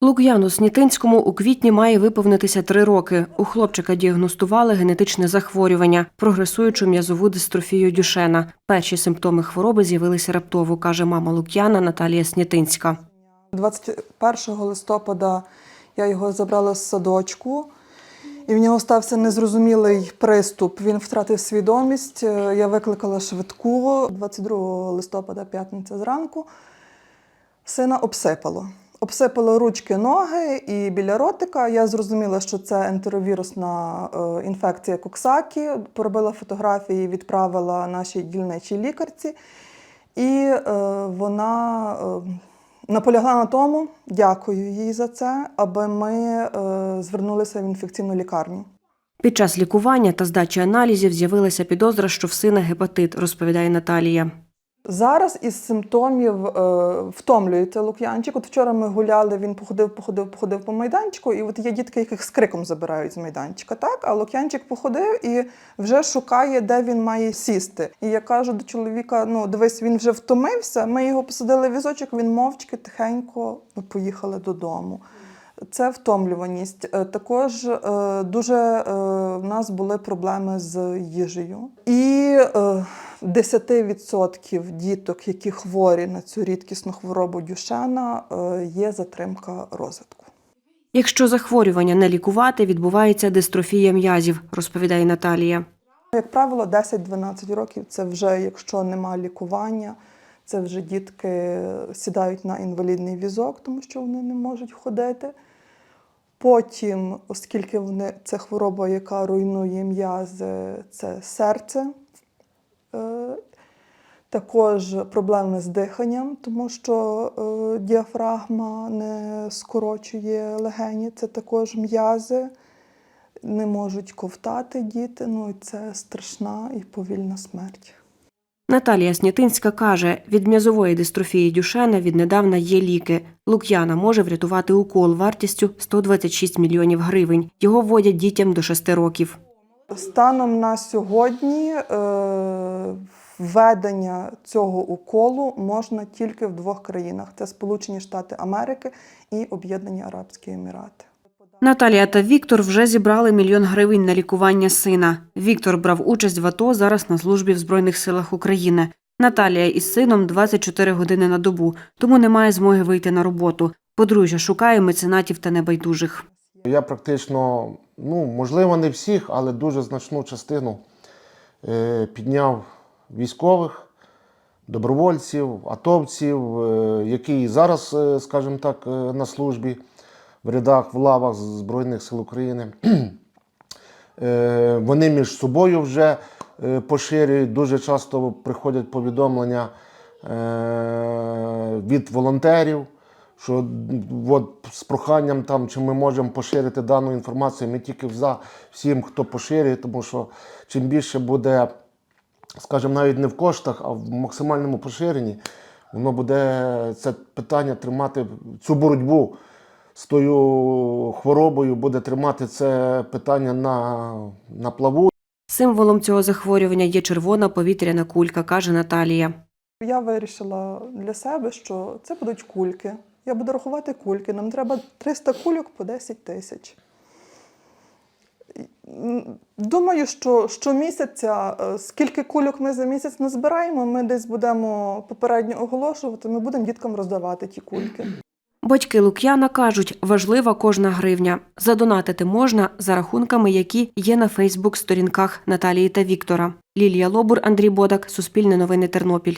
Лук'яну Снітинському у квітні має виповнитися три роки. У хлопчика діагностували генетичне захворювання, прогресуючу м'язову дистрофію Дюшена. Перші симптоми хвороби з'явилися раптово, каже мама Лук'яна Наталія Снітинська. 21 листопада я його забрала з садочку, і в нього стався незрозумілий приступ. Він втратив свідомість. Е, Я викликала швидку 22 листопада, п'ятниця зранку. Сина обсипало. Обсипало ручки, ноги і біля ротика. Я зрозуміла, що це ентеровірусна е, інфекція коксакі. Поробила фотографії, відправила нашій дільничій лікарці. І е, вона е, наполягла на тому, дякую їй за це, аби ми звернулися в інфекційну лікарню. Під час лікування та здачі аналізів з'явилася підозра, що в сина гепатит, розповідає Наталія. Зараз із симптомів е, втомлюється Лук'янчик. От вчора ми гуляли, він походив, походив, походив по майданчику, і от є дітки, яких з криком забирають з майданчика. Так, а Лук'янчик походив і вже шукає, де він має сісти. І я кажу до чоловіка: ну дивись, він вже втомився. Ми його посадили в візочок, він мовчки, тихенько ми поїхали додому. Це втомлюваність. Е, Також е, дуже е, в нас були проблеми з їжею. І е, 10% діток, які хворі на цю рідкісну хворобу Дюшена, е, є затримка розвитку. Якщо захворювання не лікувати, відбувається дистрофія м'язів, розповідає Наталія. Як правило, 10-12 років це вже, якщо нема лікування, це вже дітки сідають на інвалідний візок, тому що вони не можуть ходити. Потім, оскільки вони, це хвороба, яка руйнує м'язи, це серце. Е, Також проблеми з диханням, тому що е, діафрагма не скорочує легені, це також м'язи, не можуть ковтати діти. Ну і це страшна і повільна смерть. Наталія Снятинська каже, від м'язової дистрофії Дюшена віднедавна є ліки. Лук'яна може врятувати укол вартістю 126 мільйонів гривень. Його вводять дітям до 6 років. Станом на сьогодні е, введення цього уколу можна тільки в двох країнах: це Сполучені Штати Америки і Об'єднані Арабські Емірати. Наталія та Віктор вже зібрали мільйон гривень на лікування сина. Віктор брав участь в АТО, зараз на службі в Збройних силах України. Наталія із сином 24 години на добу, тому не має змоги вийти на роботу. Подружжя шукає меценатів та небайдужих. Я практично, ну можливо, не всіх, але дуже значну частину е, підняв військових, добровольців, атовців, е, які зараз, е, скажімо так, на службі в рядах, в лавах Збройних сил України. Е, Вони між собою вже е, поширюють. Дуже часто приходять повідомлення е, від волонтерів, що от з проханням там, чи ми можемо поширити дану інформацію. Ми тільки за всім, хто поширює, тому що чим більше буде, скажімо, навіть не в коштах, а в максимальному поширенні, воно буде це питання тримати цю боротьбу з тою хворобою, буде тримати це питання на, на плаву. Символом цього захворювання є червона повітряна кулька, каже Наталія. Я вирішила для себе, що це будуть кульки. Я буду рахувати кульки. Нам треба 300 кульок по 10 тисяч. Думаю, що щомісяця, е, скільки кульок ми за місяць назбираємо, ми десь будемо попередньо оголошувати, ми будемо діткам роздавати ті кульки. Батьки Лук'яна кажуть, важлива кожна гривня. Задонатити можна за рахунками, які є на Фейсбук-сторінках Наталії та Віктора. Лілія Лобур, Андрій Бодак, Суспільне новини Тернопіль.